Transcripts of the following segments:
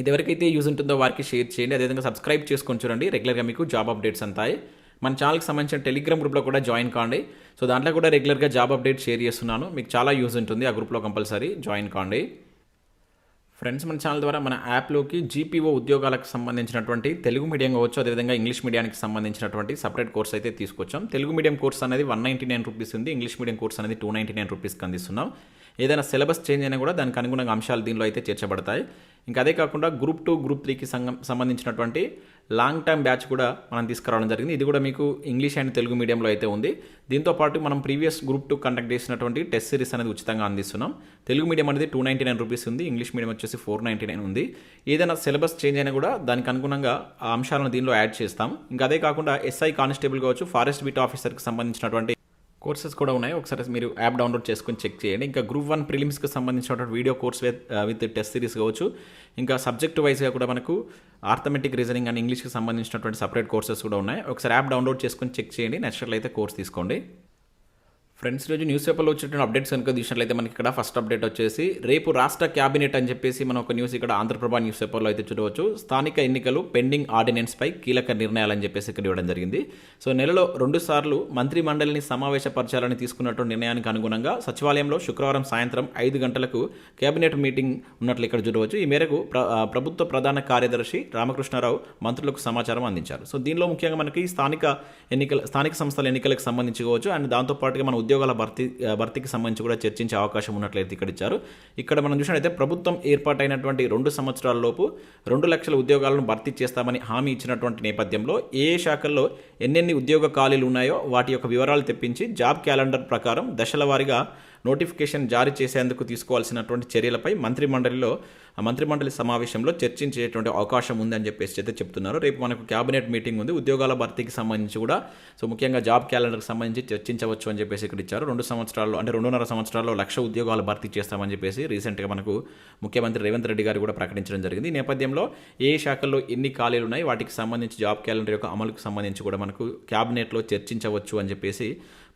ఇది ఎవరికైతే యూజ్ ఉంటుందో వారికి షేర్ చేయండి. అదేవిధంగా సబ్స్క్రైబ్ చేసుకొని చూడండి. రెగ్యులర్గా మీకు జాబ్ అప్డేట్స్ అంతాయి. మన ఛానల్కి సంబంధించిన టెలిగ్రామ్ గ్రూప్లో కూడా జాయిన్ కాండి. సో దాంట్లో కూడా రెగ్యులర్గా జాబ్ అప్డేట్ షేర్ చేస్తున్నాను. మీకు చాలా యూజ్ ఉంటుంది. ఆ గ్రూప్లో కంపల్సరీ జాయిన్ కాండి. ఫ్రెండ్స్ మన ఛానల్ ద్వారా మన యాప్లోకి జీపీఓ ఉద్యోగాలకు సంబంధించినటువంటి తెలుగు మీడియం కావచ్చు అదేవిధంగా ఇంగ్లీష్ మీడియానికి సంబంధించినటువంటి సపరేట్ కోర్స్ అయితే తీసుకొచ్చాం. తెలుగు మీడియం కోర్స్ అనేది వన్ నైంటీ నైన్ రూపీస్ ఉంది. ఇంగ్లీష్ మీడియం కోర్స్ అనేది టూ నైంటీ నైన్ రూపీస్కి అందిస్తున్నాం. ఏదైనా సిలబస్ చేంజ్ అయినా కూడా దానికి అనుగుణంగా అంశాలు దీనిలో అయితే చేర్చబడతాయి. ఇంకా అదే కాకుండా గ్రూప్ టూ గ్రూప్ త్రీకి సంగం సంబంధించినటువంటి లాంగ్ టర్మ్ బ్యాచ్ కూడా మనం తీసుకురావడం జరిగింది. ఇది కూడా మీకు ఇంగ్లీష్ అండ్ తెలుగు మీడియంలో అయితే ఉంది. దీంతో పాటు మనం ప్రీవియస్ గ్రూప్ టూ కండక్ట్ చేసినటువంటి టెస్ట్ సిరీస్ అనేది ఉచితంగా అందిస్తున్నాం. తెలుగు మీడియం అనేది టూ నైంటీ నైన్ రూపీస్ ఉంది. ఇంగ్లీష్ మీడియం వచ్చేసి ఫోర్ నైంటీ నైన్ ఉంది. ఏదైనా సిలబస్ చేంజ్ అయినా కూడా దానికి అనుగుణంగా ఆ అంశాలను దీనిలో యాడ్ చేస్తాం. ఇంకా అదే కాకుండా ఎస్ఐ కానిస్టేబుల్ కావచ్చు ఫారెస్ట్ బీట్ ఆఫీసర్కి సంబంధించినటువంటి కోర్సెస్ కూడా ఉన్నాయి. ఒకసారి మీరు యాప్ డౌన్లోడ్ చేసుకొని చెక్ చేయండి. ఇంకా గ్రూప్ వన్ ప్రిలిమ్స్కి సంబంధించినటువంటి video course with with test series కావచ్చు. ఇంకా సబ్జెక్ట్ వైజ్గా కూడా మనకు ఆర్థమెటిక్ రీజనింగ్ అండ్ ఇంగ్లీష్కి సంబంధించినటువంటి సపరేట్ కోర్సెస్ కూడా ఉన్నాయి. ఒకసారి యాప్ డౌన్లోడ్ చేసుకొని చెక్ చేయండి. నచ్చినట్లయితే కోర్స్ తీసుకోండి. ఫ్రెండ్స్ రోజు న్యూస్ పేపర్లో వచ్చేటువంటి అప్డేట్స్ కనుక చూసినట్లయితే మనకి ఇక్కడ ఫస్ట్ అప్డేట్ వచ్చేసి రేపు రాష్ట్ర క్యాబినెట్ అని చెప్పేసి మనం ఒక న్యూస్ ఇక్కడ ఆంధ్రప్రభ న్యూస్ పేపర్లో అయితే చూడవచ్చు. స్థానిక ఎన్నికలు పెండింగ్ ఆర్డినెన్స్పై కీలక నిర్ణయాలు అని చెప్పేసి ఇక్కడ ఇవ్వడం జరిగింది. సో నెలలో రెండు సార్లు మంత్రి మండలిని సమావేశపరచాలని తీసుకున్నటువంటి నిర్ణయానికి అనుగుణంగా సచివాలయంలో శుక్రవారం సాయంత్రం ఐదు గంటలకు కేబినెట్ మీటింగ్ ఉన్నట్లు ఇక్కడ చూడవచ్చు. ఈ మేరకు ప్రభుత్వ ప్రధాన కార్యదర్శి రామకృష్ణారావు మంత్రులకు సమాచారం అందించారు. సో దీనిలో ముఖ్యంగా మనకి స్థానిక ఎన్నికల స్థానిక సంస్థల ఎన్నికలకు సంబంధించి కావచ్చు. అండ్ దాంతోపాటుగా మన ఉద్యోగాల భర్తీ భర్తీకి సంబంధించి కూడా చర్చించే అవకాశం ఉన్నట్లయితే ఇక్కడ ఇచ్చారు. ఇక్కడ మనం చూసినట్లయితే ప్రభుత్వం ఏర్పాటైనటువంటి రెండు సంవత్సరాలలోపు రెండు లక్షల ఉద్యోగాలను భర్తీ చేస్తామని హామీ ఇచ్చినటువంటి నేపథ్యంలో ఏ ఏ శాఖల్లో ఎన్నెన్ని ఉద్యోగ ఖాళీలు ఉన్నాయో వాటి యొక్క వివరాలు తెప్పించి జాబ్ క్యాలెండర్ ప్రకారం దశల వారీగా నోటిఫికేషన్ జారీ చేసేందుకు తీసుకోవాల్సినటువంటి చర్యలపై మంత్రిమండలిలో ఆ మంత్రిమండలి సమావేశంలో చర్చించేటువంటి అవకాశం ఉందని చెప్పేసి అయితే చెప్తున్నారు. రేపు మనకు క్యాబినెట్ మీటింగ్ ఉంది. ఉద్యోగాల భర్తీకి సంబంధించి కూడా సో ముఖ్యంగా జాబ్ క్యాలెండర్కి సంబంధించి చర్చించవచ్చు అని చెప్పేసి ఇక్కడ ఇచ్చారు. రెండు సంవత్సరాల్లో అంటే రెండున్నర సంవత్సరాల్లో లక్ష ఉద్యోగాలు భర్తీ చేస్తామని చెప్పేసి రీసెంట్గా మనకు ముఖ్యమంత్రి రేవంత్ రెడ్డి గారు కూడా ప్రకటించడం జరిగింది. ఈ నేపథ్యంలో ఏ శాఖల్లో ఎన్ని ఖాళీలు ఉన్నాయి? వాటికి సంబంధించి జాబ్ క్యాలెండర్ యొక్క అమలుకు సంబంధించి కూడా మనకు క్యాబినెట్లో చర్చించవచ్చు అని చెప్పేసి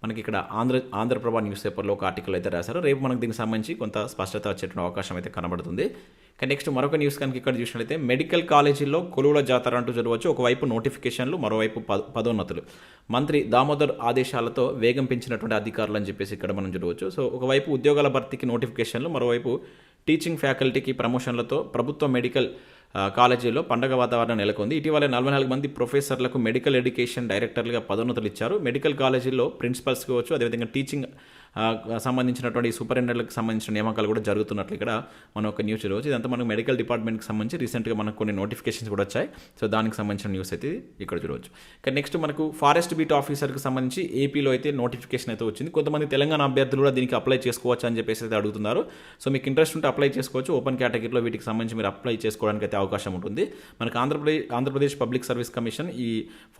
మనకి ఇక్కడ ఆంధ్ర ఆంధ్రప్రభ న్యూస్ పేపర్లో ఒక ఆర్టికల్ అయితే రాశారు. రేపు మనకు దీనికి సంబంధించి కొంత స్పష్టత వచ్చేటువంటి అవకాశం అయితే కనబడుతుంది. కానీ నెక్స్ట్ మరొక న్యూస్ కనుక ఇక్కడ చూసినట్లయితే మెడికల్ కాలేజీల్లో కొలువుల జాతర అంటూ జరగవచ్చు. ఒకవైపు నోటిఫికేషన్లు మరోవైపు పదోన్నతులు. మంత్రి దామోదర్ ఆదేశాలతో వేగం పెంచినటువంటి అధికారులు అని చెప్పేసి ఇక్కడ మనం చూడవచ్చు. సో ఒకవైపు ఉద్యోగాల భర్తీకి నోటిఫికేషన్లు మరోవైపు టీచింగ్ ఫ్యాకల్టీకి ప్రమోషన్లతో ప్రభుత్వ మెడికల్ కాలేజీలో పండగ వాతావరణం నెలకొంది. ఇటీవల నలభై నాలుగు మంది ప్రొఫెసర్లకు మెడికల్ ఎడ్యుకేషన్ డైరెక్టర్లుగా పదోన్నతులు ఇచ్చారు. మెడికల్ కాలేజీల్లో ప్రిన్సిపల్స్ కావచ్చు అదేవిధంగా టీచింగ్ సంబంధించినటువంటి సూపరింటెండెంట్కి సంబంధించిన నియామకాలు కూడా జరుగుతున్నట్లు ఇక్కడ మనం ఒక న్యూస్ రోజు ఇదంతా మనకు మెడికల్ డిపార్ట్మెంట్కి సంబంధించి రీసెంట్గా మనకు కొన్ని నోటిఫికేషన్స్ కూడా వచ్చాయి. సో దానికి సంబంధించిన న్యూస్ అయితే ఇక్కడ చూడవచ్చు. కానీ నెక్స్ట్ మనకు ఫారెస్ట్ బీట్ ఆఫీసర్కి సంబంధించి ఏపీలో అయితే నోటిఫికేషన్ అయితే వచ్చింది. కొంతమంది తెలంగాణ అభ్యర్థులు కూడా దీనికి అప్లై చేసుకోవచ్చు అని చెప్పేసి అయితే అడుగుతున్నారు. సో మీకు ఇంట్రెస్ట్ ఉంటే అప్లై చేసుకోవచ్చు. ఓపెన్ కేటగిరీలో వీటికి సంబంధించి మీరు అప్లై చేసుకోవడానికి అయితే అవకాశం ఉంటుంది. మనకు Andhra Pradesh Andhra Pradesh public service commission ఈ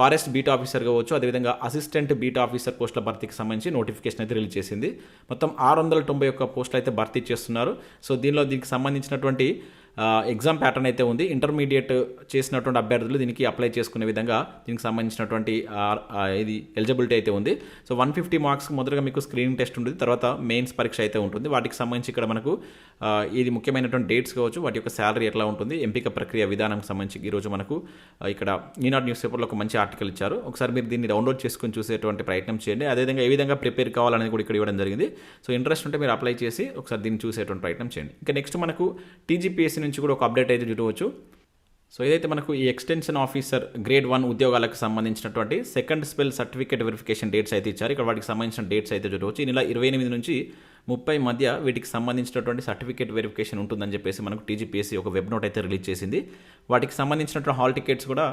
ఫారెస్ట్ బీట్ ఆఫీసర్ కావచ్చు. అదేవిధంగా అసిస్టెంట్ బీట్ ఆఫీసర్ పోస్టుల భర్తీకి సంబంధించి నోటిఫికేషన్ అయితే రిలీజ్ చేసింది. మొత్తం ఆరు వందల తొంభై ఒక్క పోస్టులు అయితే భర్తీ చేస్తున్నారు. సో దీనిలో దీనికి సంబంధించినటువంటి ఎగ్జామ్ ప్యాటర్న్ అయితే ఉంది. ఇంటర్మీడియట్ చేసినటువంటి అభ్యర్థులు దీనికి అప్లై చేసుకునే విధంగా దీనికి సంబంధించినటువంటి ఇది ఎలిజిబిలిటీ అయితే ఉంది. సో వన్ ఫిఫ్టీ మార్క్స్ మొదటగా మీకు స్క్రీనింగ్ టెస్ట్ ఉంటుంది. తర్వాత మెయిన్స్ పరీక్ష అయితే ఉంటుంది. వాటికి సంబంధించి ఇక్కడ మనకు ఇది ముఖ్యమైనటువంటి డేట్స్ కావచ్చు. వాటి యొక్క శాలరీ ఎట్లా ఉంటుంది? ఎంపిక ప్రక్రియ విధానంకి సంబంధించి ఈరోజు మనకు ఇక్కడ ఈనాడు న్యూస్ పేపర్లో ఒక మంచి ఆర్టికల్ ఇచ్చారు. ఒకసారి మీరు దీన్ని డౌన్లోడ్ చేసుకుని చూసేటువంటి ప్రయత్నం చేయండి. అదేవిధంగా ఏ విధంగా ప్రిపేర్ కావాలనేది కూడా ఇక్కడ ఇవ్వడం జరిగింది. సో ఇంట్రెస్ట్ ఉంటే మీరు అప్లై చేసి ఒకసారి దీన్ని చూసేటువంటి ప్రయత్నం చేయండి. ఇంకా నెక్స్ట్ మనకు టీజీపీఎస్సీ నుంచి కూడా ఒక అప్డేట్ అయితే చూడవచ్చు. సో ఏదైతే మనకు ఈ ఎక్స్టెన్షన్ ఆఫీసర్ గ్రేడ్ వన్ ఉద్యోగాలకు సంబంధించినటువంటి second spell certificate verification dates అయితే ఇచ్చారు. ఇక్కడ వాటికి సంబంధించిన డేట్స్ అయితే చూడవచ్చు. ఈ నెల ఇరవై ఎనిమిది నుంచి ముప్పై మధ్య వీటికి సంబంధించినటువంటి సర్టిఫికేట్ వెరిఫికేషన్ ఉంటుందని చెప్పేసి మనకు టీజీపీఎస్సీ ఒక వెబ్ నోట్ అయితే రిలీజ్ చేసింది. వాటికి సంబంధించినటువంటి హాల్ టికెట్స్ కూడా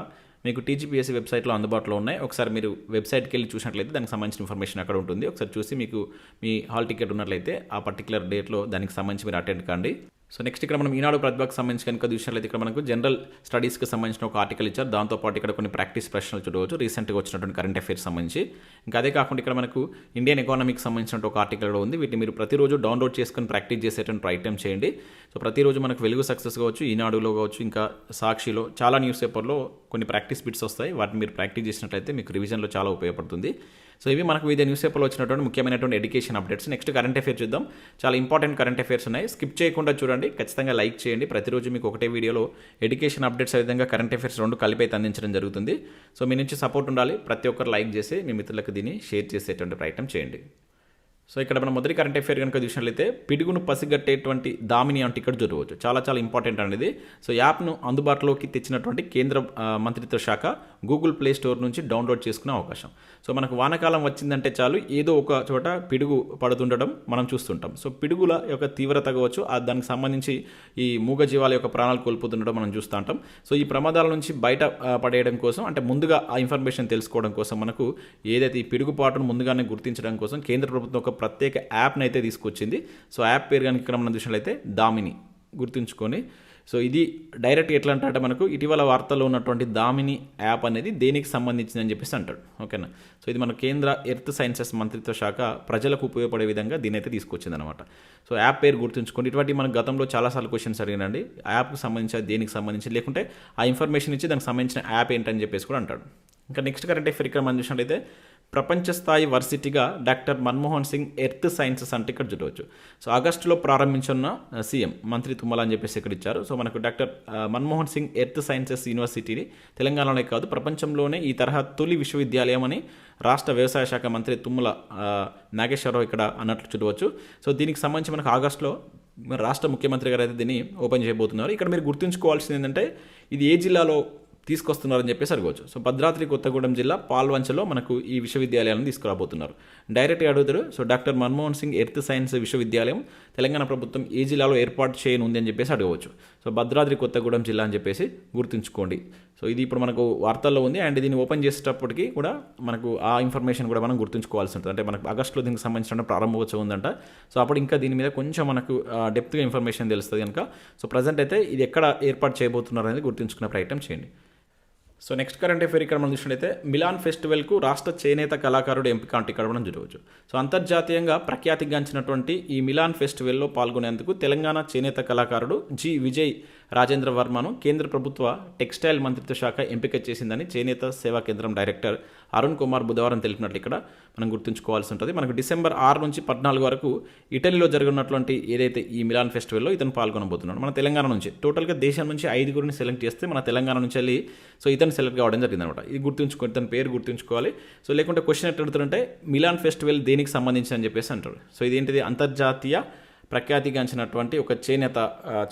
మీకు టీజీపీఎస్సీ వెబ్సైట్లో అందుబాటులో ఉన్నాయి. ఒకసారి మీరు వెబ్సైట్కి వెళ్ళి చూసినట్లయితే దానికి సంబంధించిన ఇన్ఫర్మేషన్ అక్కడ ఉంటుంది. ఒకసారి చూసి మీకు మీ హాల్ టికెట్ ఉన్నట్లయితే ఆ పర్టికులర్ డేట్లో దానికి సంబంధించి మీరు అటెండ్ కాండి. సో నెక్స్ట్ ఇక్కడ మనం ఈనాడు ప్రతిభకు సంబంధించి కనుక చూసినట్లయితే ఇక్కడ మనకు జనరల్ స్టడీస్కి సంబంధించిన ఒక ఆర్టికల్ ఇచ్చారు. దాంతోపాటు ఇక్కడ కొన్ని ప్రాక్టీస్ ప్రశ్నలు చూడవచ్చు. రీసెంట్గా వచ్చినటువంటి కరెంట్ అఫైర్స్ సంబంధించి. ఇంకా అదే కాకుండా ఇక్కడ మనకు ఇండియన్ ఎకానమీకి సంబంధించిన ఒక ఆర్టికల్ కూడా ఉంది. వీటిని మీరు ప్రతిరోజు డౌన్లోడ్ చేసుకొని ప్రాక్టీస్ చేసేటువంటి ప్రయత్నం చేయండి. సో ప్రతిరోజు మనకు వెలుగు సక్సెస్ కావచ్చు ఈనాడులో కావచ్చు ఇంకా సాక్షిలో చాలా న్యూస్ పేపర్లో కొన్ని ప్రాక్టీస్ బిట్స్ వస్తాయి. వాటిని మీరు ప్రాక్టీస్ చేసినట్లయితే మీకు రివిజన్లో చాలా ఉపయోగపడుతుంది. సో ఇవి మనకు వివిధ న్యూస్ పేపర్లో వచ్చినటువంటి ముఖ్యమైనటువంటి education updates next current affair చూద్దాం. చాలా ఇంపార్టెంట్ కరెంట్ అఫేర్స్ ఉన్నాయి. స్కిప్ చేయకుండా చూడండి. ఖచ్చితంగా లైక్ చేయండి. ప్రతిరోజు మీకు ఒకటే వీడియోలో ఎడ్యుకేషన్ అప్డేట్స్ విధంగా కరెంట్ అఫేర్స్ రెండు కలిపి అయితే అందించడం జరుగుతుంది. సో మీ నుంచి సపోర్ట్ ఉండాలి. ప్రతి ఒక్కరు లైక్ చేసి మీ మిత్రులకు దీన్ని షేర్ చేసేటువంటి ప్రయత్నం చేయండి. సో ఇక్కడ మనం మొదటి కరెంట్ అఫేర్ కనుక చూసినట్లయితే పిడుగును పసిగట్టేటువంటి దామిని అంటే ఇక్కడ చూడవచ్చు చాలా చాలా ఇంపార్టెంట్ అనేది. సో యాప్ను అందుబాటులోకి తెచ్చినటువంటి కేంద్ర మంత్రిత్వ శాఖ గూగుల్ ప్లే స్టోర్ నుంచి డౌన్లోడ్ చేసుకునే అవకాశం. సో మనకు వానకాలం వచ్చిందంటే చాలు ఏదో ఒక చోట పిడుగు పడుతుండడం మనం చూస్తుంటాం. సో పిడుగుల యొక్క తీవ్రత కావచ్చు ఆ దానికి సంబంధించి ఈ మూగజీవాల యొక్క ప్రాణాలు కోల్పోతుండడం మనం చూస్తూ ఉంటాం. సో ఈ ప్రమాదాల నుంచి బయట పడేయడం కోసం అంటే ముందుగా ఆ ఇన్ఫర్మేషన్ తెలుసుకోవడం కోసం మనకు ఏదైతే ఈ పిడుగుపాటును ముందుగానే గుర్తించడం కోసం కేంద్ర ప్రభుత్వం ఒక ప్రత్యేక యాప్ని అయితే తీసుకొచ్చింది. సో యాప్ పేరు కనుక ఇక్కడ మనం చూసినట్లయితే దామిని గుర్తుంచుకొని. సో ఇది డైరెక్ట్ ఎట్లా అంటే మనకు ఇటీవల వార్తల్లో ఉన్నటువంటి దామిని యాప్ అనేది దేనికి సంబంధించింది అని చెప్పేసి అంటాడు. ఓకేనా? సో ఇది మన కేంద్ర ఎర్త్ సైన్సెస్ మంత్రిత్వ శాఖ ప్రజలకు ఉపయోగపడే విధంగా దీని అయితే తీసుకొచ్చింది అనమాట సో యాప్ పేరు గుర్తుంచుకోండి ఇటువంటి మనకు గతంలో చాలాసార్లు క్వశ్చన్స్ అడిగినండి యాప్కి సంబంధించి దేనికి సంబంధించి లేకుంటే ఆ ఇన్ఫర్మేషన్ ఇచ్చి దానికి సంబంధించిన యాప్ ఏంటని చెప్పేసి కూడా అంటాడు. ఇంకా నెక్స్ట్ కరెంట్ అఫేర్ ఇక్కడ మనం చూసినట్లయితే ప్రపంచ స్థాయి వర్సిటీగా doctor Manmohan Singh earth sciences అంటే ఇక్కడ చూడవచ్చు. సో ఆగస్టులో ప్రారంభించున్న సీఎం మంత్రి తుమ్మల అని చెప్పేసి ఇక్కడ ఇచ్చారు. సో మనకు doctor Manmohan Singh earth sciences యూనివర్సిటీని తెలంగాణలోనే కాదు ప్రపంచంలోనే ఈ తరహా తొలి విశ్వవిద్యాలయం అని రాష్ట్ర వ్యవసాయ శాఖ మంత్రి తుమ్మల నాగేశ్వరరావు ఇక్కడ అన్నట్లు చూడవచ్చు. సో దీనికి సంబంధించి మనకు ఆగస్టులో మన రాష్ట్ర ముఖ్యమంత్రి గారు అయితే దీన్ని ఓపెన్ చేయబోతున్నారు. ఇక్కడ మీరు గుర్తుంచుకోవాల్సింది ఏంటంటే ఇది ఏ జిల్లాలో తీసుకొస్తున్నారని చెప్పేసి అడగవచ్చు. సో భద్రాద్రి కొత్తగూడెం జిల్లా పాల్వంచలో మనకు ఈ విశ్వవిద్యాలయాలను తీసుకురాబోతున్నారు. డైరెక్ట్గా అడుగుతారు so doctor Manmohan Singh earth science విశ్వవిద్యాలయం తెలంగాణ ప్రభుత్వం ఏ జిల్లాలో ఏర్పాటు చేయనుంది అని చెప్పేసి అడగవచ్చు. సో భద్రాద్రి కొత్తగూడెం జిల్లా అని చెప్పేసి గుర్తుంచుకోండి. సో ఇది ఇప్పుడు మనకు వార్తల్లో ఉంది. అండ్ దీన్ని ఓపెన్ చేసేటప్పటికి కూడా మనకు ఆ ఇన్ఫర్మేషన్ కూడా మనం గుర్తుంచుకోవాల్సి ఉంటుంది. అంటే మనకు ఆగస్టులో దీనికి సంబంధించిన ప్రారంభోత్సవం ఉందంట. సో అప్పుడు ఇంకా దీని మీద కొంచెం మనకు డెప్త్గా ఇన్ఫర్మేషన్ తెలుస్తుంది కనుక. సో ప్రజెంట్ అయితే ఇది ఎక్కడ ఏర్పాటు చేయబోతున్నారు అనేది గుర్తుంచుకునే ప్రయత్నం చేయండి. సో నెక్స్ట్ కరెంట్ అఫేర్ ఇక్కడ మనం చూసినట్లయితే మిలాన్ ఫెస్టివల్కు రాష్ట్ర చేనేత కళాకారుడు ఎంపిక అంటే ఇక్కడ మనం చూడవచ్చు. సో అంతర్జాతీయంగా ప్రఖ్యాతిగాంచినటువంటి ఈ మిలాన్ ఫెస్టివల్లో పాల్గొనేందుకు తెలంగాణ చేనేత కళాకారుడు జి విజయ్ రాజేంద్ర వర్మను కేంద్ర ప్రభుత్వ టెక్స్టైల్ మంత్రిత్వ శాఖ ఎంపిక చేసిందని చేనేత సేవా కేంద్రం డైరెక్టర్ అరుణ్ కుమార్ బుధవారం తెలిపినట్లు ఇక్కడ మనం గుర్తుంచుకోవాల్సి ఉంటుంది. మనకు డిసెంబర్ ఆరు నుంచి పద్నాలుగు వరకు ఇటలీలో జరగనున్నటువంటి ఏదైతే ఈ మిలాన్ ఫెస్టివల్లో ఇతను పాల్గొనబోతున్నాడు. మన తెలంగాణ నుంచి టోటల్గా దేశం నుంచి ఐదుగురిని సెలెక్ట్ చేస్తే మన తెలంగాణ నుంచి వెళ్ళి సో ఇతను సెలెక్ట్ కావడం జరిగింది అనమాట ఇది గుర్తుంచుకో ఇతని పేరు గుర్తుంచుకోవాలి. సో లేకుంటే క్వశ్చన్ ఎట్లా అడుగుతుంటే మిలాన్ ఫెస్టివల్ దేనికి సంబంధించి అని చెప్పేసి అంటారు సో ఇదేంటిది? అంతర్జాతీయ ప్రఖ్యాతిగాంచినటువంటి ఒక చేనేత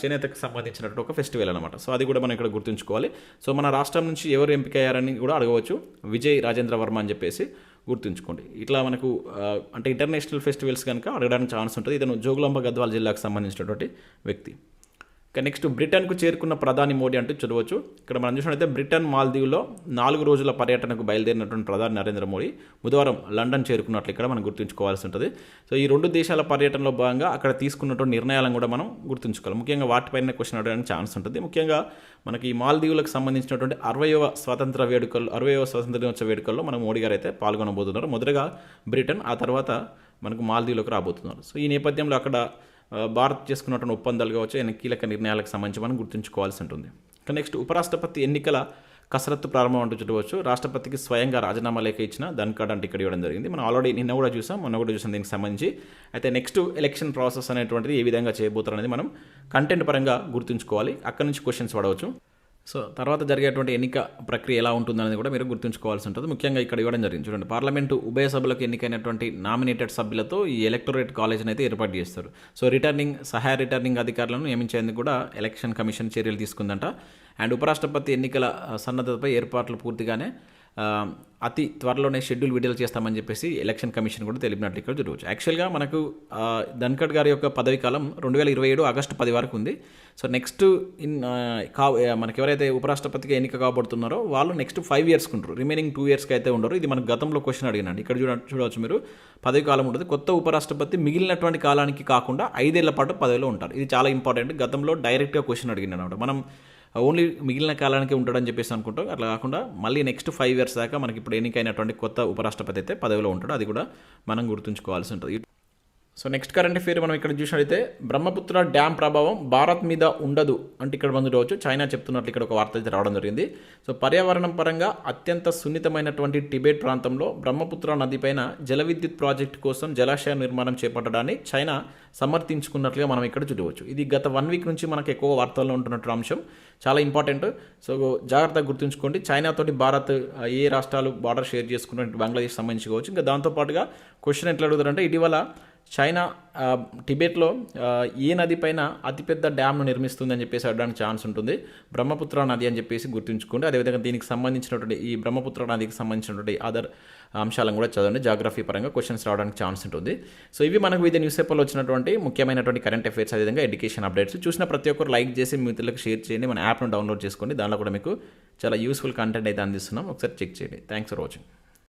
చేనేతకు సంబంధించినటువంటి ఒక ఫెస్టివల్ అనమాట సో అది కూడా మనం ఇక్కడ గుర్తుంచుకోవాలి. సో మన రాష్ట్రం నుంచి ఎవరు ఎంపికయ్యారని కూడా అడగవచ్చు. విజయ్ రాజేంద్ర వర్మ అని చెప్పేసి గుర్తుంచుకోండి. ఇట్లా మనకు అంటే ఇంటర్నేషనల్ ఫెస్టివల్స్ కనుక అడగడానికి ఛాన్స్ ఉంటుంది. ఇతను జోగులాంబ గద్వాల జిల్లాకు సంబంధించినటువంటి వ్యక్తి. ఇక నెక్స్ట్ బ్రిటన్కు చేరుకున్న ప్రధాని మోడీ అంటూ చూడవచ్చు ఇక్కడ మనం చూసినట్లయితే బ్రిటన్ మాల్దీవ్లో నాలుగు రోజుల పర్యటనకు బయలుదేరినటువంటి ప్రధాని నరేంద్ర మోడీ బుధవారం లండన్ చేరుకున్నట్లు ఇక్కడ మనం గుర్తుంచుకోవాల్సి ఉంటుంది. సో ఈ రెండు దేశాల పర్యటనలో భాగంగా అక్కడ తీసుకున్నటువంటి నిర్ణయాలను కూడా మనం గుర్తుంచుకోవాలి. ముఖ్యంగా వాటిపైన క్వశ్చన్ అడగడానికి ఛాన్స్ ఉంటుంది. ముఖ్యంగా మనకి ఈ మాల్దీవులకు సంబంధించినటువంటి అరవయవ స్వాతంత్ర వేడుకలు అరవయవ స్వాతంత్ర దినోత్సవ వేడుకల్లో మనం మోడీ గారు అయితే పాల్గొనబోతున్నారు. మొదటగా బ్రిటన్ ఆ తర్వాత మనకు మాల్దీవులకు రాబోతున్నారు. సో ఈ నేపథ్యంలో అక్కడ భారత్ చేసుకున్నటువంటి ఒప్పందాలు కావచ్చు ఆయన కీలక నిర్ణయాలకు సంబంధించి మనం గుర్తుంచుకోవాల్సి ఉంటుంది. ఇక నెక్స్ట్ ఉపరాష్ట్రపతి ఎన్నికల కసరత్తు ప్రారంభం అంటూ చూడవచ్చు రాష్ట్రపతికి స్వయంగా రాజీనామా లేఖ ఇచ్చిన దాని అంటే ఇక్కడ ఇవ్వడం జరిగింది. మనం ఆల్రెడీ నిన్న కూడా చూసాం మొన్న కూడా చూసాం దీనికి సంబంధించి. అయితే నెక్స్ట్ ఎలక్షన్ ప్రాసెస్ అనేటువంటిది ఏ విధంగా చేయబోతారు అనేది మనం కంటెంట్ పరంగా గుర్తుంచుకోవాలి. అక్కడి నుంచి క్వశ్చన్స్ పడవచ్చు. సో తర్వాత జరిగేటువంటి ఎన్నిక ప్రక్రియ ఎలా ఉంటుందనేది కూడా మీరు గుర్తుంచుకోవాల్సి ఉంటుంది. ముఖ్యంగా ఇక్కడ ఇవ్వడం జరిగింది. చూడండి పార్లమెంటు ఉభయ సభలకు ఎన్నికైనటువంటి నామినేటెడ్ సభ్యులతో ఈ ఎలక్టరేట్ కాలేజ్ని అయితే ఏర్పాటు చేస్తారు. సో రిటర్నింగ్ సహాయ రిటర్నింగ్ అధికారులను నియమించేందుకు కూడా ఎలక్షన్ కమిషన్ చర్యలు తీసుకుందంట. అండ్ ఉపరాష్ట్రపతి ఎన్నికల సన్నద్ధతపై ఏర్పాట్లు పూర్తిగానే అతి త్వరలోనే షెడ్యూల్ విడుదల చేస్తామని చెప్పేసి ఎలక్షన్ కమిషన్ కూడా తెలిపినట్లు ఇక్కడ చూడవచ్చు యాక్చువల్గా మనకు ధన్కడ్ గారి యొక్క పదవి కాలం రెండు వేల ఇరవై ఏడు ఆగస్టు పది వరకు ఉంది. సో నెక్స్ట్ ఇన్ కా మనకి ఎవరైతే ఉపరాష్ట్రపతిగా ఎన్నిక కాబడుతున్నారో వాళ్ళు నెక్స్ట్ ఫైవ్ ఇయర్స్కి ఉంటారు రిమైనింగ్ టూ ఇయర్స్కి అయితే ఉండరు. ఇది మనకు గతంలో క్వశ్చన్ అడిగినండి. ఇక్కడ చూడ చూడవచ్చు మీరు. పదవి కాలం ఉంటుంది. కొత్త ఉపరాష్ట్రపతి మిగిలినటువంటి కాలానికి కాకుండా ఐదేళ్ళ పాటు పదవిలో ఉంటారు. ఇది చాలా ఇంపార్టెంట్ గతంలో డైరెక్ట్గా క్వశ్చన్ అడిగింది అనమాట మనం ఓన్లీ మిగిలిన కాలానికి ఉంటాడని చెప్పేసి అనుకుంటాం. అట్లా కాకుండా మళ్ళీ నెక్స్ట్ ఫైవ్ ఇయర్స్ దాకా మనకి ఇప్పుడు ఎన్నికైనటువంటి కొత్త ఉపరాష్ట్రపతి అయితే పదవిలో ఉంటాడు. అది కూడా మనం గుర్తుంచుకోవాల్సి ఉంటుంది. సో నెక్స్ట్ కరెంట్ అఫేర్ మనం ఇక్కడ చూసినట్లయితే బ్రహ్మపుత్ర డ్యామ్ ప్రభావం భారత్ మీద ఉండదు అంటే ఇక్కడ మనం చూడవచ్చు. చైనా చెప్తున్నట్లు ఇక్కడ ఒక వార్త అయితే రావడం జరిగింది. సో పర్యావరణం పరంగా అత్యంత సున్నితమైనటువంటి టిబెట్ ప్రాంతంలో బ్రహ్మపుత్ర నదిపైన జల విద్యుత్ ప్రాజెక్టు కోసం జలాశయ నిర్మాణం చేపట్టడాన్ని చైనా సమర్థించుకున్నట్లుగా మనం ఇక్కడ చూడవచ్చు. ఇది గత వన్ వీక్ నుంచి మనకు ఎక్కువ వార్తల్లో ఉంటున్నటువంటి అంశం. చాలా ఇంపార్టెంట్ సో జాగ్రత్తగా గుర్తుంచుకోండి. చైనాతోటి భారత్ ఏ రాష్ట్రాలు బార్డర్ షేర్ చేసుకున్నట్టు బంగ్లాదేశ్ సంబంధించి కావచ్చు. ఇంకా దాంతోపాటుగా క్వశ్చన్ ఎట్లా అడుగుతారంటే ఇటీవల చైనా టిబెట్లో ఏ నది పైన అతిపెద్ద డ్యామ్ను నిర్మిస్తుంది అని చెప్పేసి అడగడానికి ఛాన్స్ ఉంటుంది. బ్రహ్మపుత్ర నది అని చెప్పేసి గుర్తుంచుకోండి. అదేవిధంగా దీనికి సంబంధించినటువంటి ఈ బ్రహ్మపుత్ర నదికి సంబంధించినటువంటి అదర్ అంశాలను కూడా చదవండి. జాగ్రఫీ పరంగా క్వశ్చన్స్ రావడానికి ఛాన్స్ ఉంటుంది. సో ఇవి మనకు వివిధ న్యూస్ పేపర్లో వచ్చినటువంటి ముఖ్యమైనటువంటి కరెంట్ అఫైర్స్ అదేవిధంగా ఎడ్యుకేషన్ అప్డేట్స్ చూసిన ప్రతి ఒక్కరు లైక్ చేసి మిత్రులకు షేర్ చేయండి. మన యాప్ను డౌన్లోడ్ చేసుకోండి. దానిలో కూడా మీకు చాలా యూస్ఫుల్ కంటెంట్ అయితే అందిస్తున్నాం. ఒకసారి చెక్ చేయండి. Thanks for watching